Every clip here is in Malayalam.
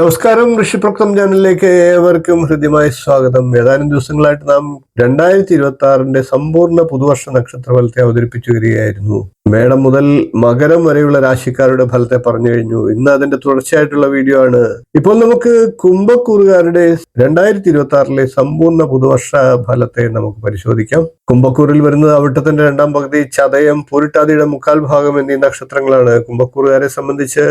നമസ്കാരം ഋഷിപ്രക്തം ചാനലിലേക്ക് ഏവർക്കും ഹൃദ്യമായ സ്വാഗതം. ഏതാനും ദിവസങ്ങളായിട്ട് നാം രണ്ടായിരത്തി ഇരുപത്തി ആറിന്റെ സമ്പൂർണ പുതുവർഷ നക്ഷത്ര ഫലത്തെ അവതരിപ്പിച്ചു വരികയായിരുന്നു മേടം മുതൽ മകരം വരെയുള്ള രാശിക്കാരുടെ ഫലത്തെ പറഞ്ഞു കഴിഞ്ഞു. ഇന്ന് അതിന്റെ തുടർച്ചയായിട്ടുള്ള വീഡിയോ ആണ്. ഇപ്പോൾ നമുക്ക് കുംഭക്കൂറുകാരുടെ രണ്ടായിരത്തി ഇരുപത്തി ആറിലെ സമ്പൂർണ പുതുവർഷ ഫലത്തെ നമുക്ക് പരിശോധിക്കാം. കുംഭക്കൂറിൽ വരുന്നത് അവിട്ടത്തിന്റെ രണ്ടാം പകുതി ചതയം പൊരുട്ടാതിയുടെ മുക്കാൽ ഭാഗം എന്നീ നക്ഷത്രങ്ങളാണ്. കുംഭക്കൂറുകാരെ സംബന്ധിച്ച്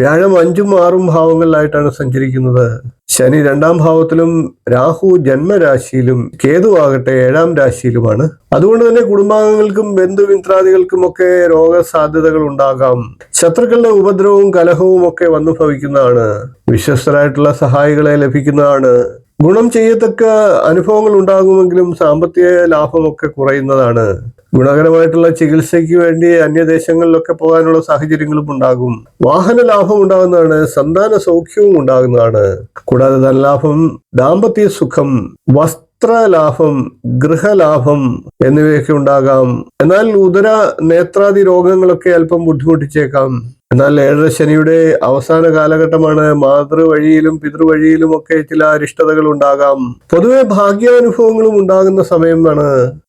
വ്യാഴം അഞ്ചും ആറും ഭാവങ്ങളിലായിട്ടാണ് സഞ്ചരിക്കുന്നത്. ശനി രണ്ടാം ഭാവത്തിലും രാഹു ജന്മരാശിയിലും കേതു ആകട്ടെ ഏഴാം രാശിയിലുമാണ്. അതുകൊണ്ട് തന്നെ കുടുംബാംഗങ്ങൾക്കും ബന്ധുമിത്രാദികൾക്കും ഒക്കെ രോഗസാധ്യതകൾ ഉണ്ടാകാം. ശത്രുക്കളുടെ ഉപദ്രവവും കലഹവും ഒക്കെ വന്നു ഭവിക്കുന്നതാണ് വിശ്വസ്തരായിട്ടുള്ള സഹായികളെ ലഭിക്കുന്നതാണ്. ഗുണം ചെയ്യത്തക്ക അനുഭവങ്ങൾ ഉണ്ടാകുമെങ്കിലും സാമ്പത്തിക ലാഭമൊക്കെ കുറയുന്നതാണ്. ഗുണകരമായിട്ടുള്ള ചികിത്സയ്ക്ക് വേണ്ടി അന്യദേശങ്ങളിലൊക്കെ പോകാനുള്ള സാഹചര്യങ്ങളും ഉണ്ടാകും. വാഹന ലാഭം ഉണ്ടാകുന്നതാണ് സന്താന സൗഖ്യവും ഉണ്ടാകുന്നതാണ്. കൂടാതെ ധനലാഭം ദാമ്പത്യ സുഖം വസ്ത്രലാഭം ഗൃഹലാഭം എന്നിവയൊക്കെ ഉണ്ടാകാം. എന്നാൽ ഉദര നേത്രാദി രോഗങ്ങളൊക്കെ അല്പം ബുദ്ധിമുട്ടിച്ചേക്കാം. എന്നാൽ ഏഴര ശനിയുടെ അവസാന കാലഘട്ടമാണ് മാതൃവഴിയിലും പിതൃവഴിയിലും ഒക്കെ ചില അരിഷ്ടതകൾ ഉണ്ടാകാം. പൊതുവെ ഭാഗ്യാനുഭവങ്ങളും ഉണ്ടാകുന്ന സമയമാണ്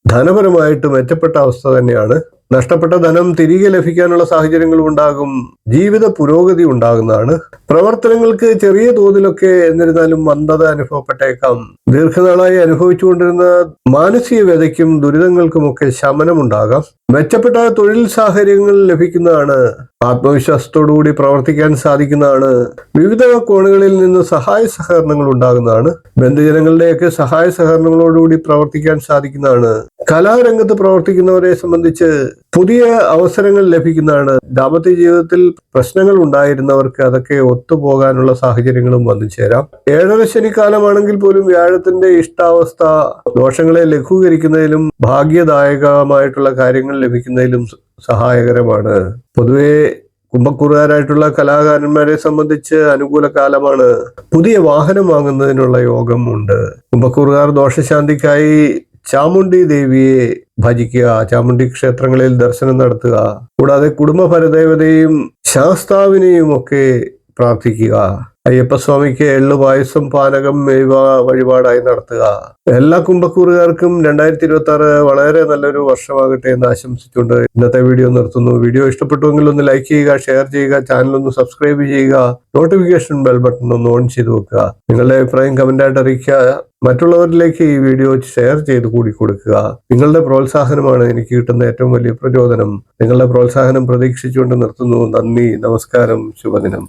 ധനപരമായിട്ട് മെച്ചപ്പെട്ട അവസ്ഥ തന്നെയാണ്. നഷ്ടപ്പെട്ട ധനം തിരികെ ലഭിക്കാനുള്ള സാഹചര്യങ്ങളും ഉണ്ടാകും. ജീവിത പുരോഗതി ഉണ്ടാകുന്നതാണ്. പ്രവർത്തനങ്ങൾക്ക് ചെറിയ തോതിലൊക്കെ എന്നിരുന്നാലും മന്ദത അനുഭവപ്പെട്ടേക്കാം. ദീർഘനാളായി അനുഭവിച്ചുകൊണ്ടിരുന്ന മാനസിക വ്യതയ്ക്കും ദുരിതങ്ങൾക്കുമൊക്കെ ശമനമുണ്ടാകാം. മെച്ചപ്പെട്ട തൊഴിൽ സാഹചര്യങ്ങൾ ലഭിക്കുന്നതാണ്. ആത്മവിശ്വാസത്തോടുകൂടി പ്രവർത്തിക്കാൻ സാധിക്കുന്നതാണ്. വിവിധ കോണുകളിൽ നിന്ന് സഹായ സഹകരണങ്ങൾ ഉണ്ടാകുന്നതാണ്. ബന്ധുജനങ്ങളുടെയൊക്കെ സഹായ സഹകരണങ്ങളോടുകൂടി പ്രവർത്തിക്കാൻ സാധിക്കുന്നതാണ്. കലാരംഗത്ത് പ്രവർത്തിക്കുന്നവരെ സംബന്ധിച്ച് പുതിയ അവസരങ്ങൾ ലഭിക്കുന്നതാണ്. ദാമ്പത്യ ജീവിതത്തിൽ പ്രശ്നങ്ങൾ ഉണ്ടായിരുന്നവർക്ക് അതൊക്കെ ഒത്തുപോകാനുള്ള സാഹചര്യങ്ങളും വന്നു ചേരാം. ഏഴര ശനിക്കാലമാണെങ്കിൽ പോലും വ്യാഴത്തിന്റെ ഇഷ്ടാവസ്ഥ ദോഷങ്ങളെ ലഘൂകരിക്കുന്നതിലും ഭാഗ്യദായകമായിട്ടുള്ള കാര്യങ്ങൾ ലഭിക്കുന്നതിലും സഹായകരമാണ്. പൊതുവെ കുംഭക്കൂറുകാരായിട്ടുള്ള കലാകാരന്മാരെ സംബന്ധിച്ച് അനുകൂല കാലമാണ്. പുതിയ വാഹനം വാങ്ങുന്നതിനുള്ള യോഗം ഉണ്ട് കുംഭക്കൂറുകാർ ദോഷശാന്തിക്കായി ചാമുണ്ഡി ദേവിയെ ഭജിക്കുക ചാമുണ്ഡി ക്ഷേത്രങ്ങളിൽ ദർശനം നടത്തുക കൂടാതെ കുടുംബ പരദേവതയും ശാസ്താവിനെയും ഒക്കെ പ്രാർത്ഥിക്കുക. അയ്യപ്പസ്വാമിക്ക് എള്ളു പായസം പാനകം എന്നിവ വഴിപാടായി നടത്തുക. എല്ലാ കുംഭക്കൂറുകാർക്കും രണ്ടായിരത്തി ഇരുപത്തി ആറ് വളരെ നല്ലൊരു വർഷമാകട്ടെ എന്ന് ആശംസിച്ചുകൊണ്ട് ഇന്നത്തെ വീഡിയോ നിർത്തുന്നു. വീഡിയോ ഇഷ്ടപ്പെട്ടുവെങ്കിൽ ഒന്ന് ലൈക്ക് ചെയ്യുക ഷെയർ ചെയ്യുക ചാനൽ ഒന്ന് സബ്സ്ക്രൈബ് ചെയ്യുക നോട്ടിഫിക്കേഷൻ ബെൽ ബട്ടൺ ഒന്ന് ഓൺ ചെയ്തു വെക്കുക. നിങ്ങളുടെ അഭിപ്രായം കമന്റായിട്ട് അറിയിക്കുക. മറ്റുള്ളവരിലേക്ക് ഈ വീഡിയോ ഷെയർ ചെയ്ത് കൂടി കൊടുക്കുക. നിങ്ങളുടെ പ്രോത്സാഹനമാണ് എനിക്ക് കിട്ടുന്ന ഏറ്റവും വലിയ പ്രചോദനം. നിങ്ങളുടെ പ്രോത്സാഹനം പ്രതീക്ഷിച്ചുകൊണ്ട് നിർത്തുന്നു. നന്ദി നമസ്കാരം ശുഭദിനം.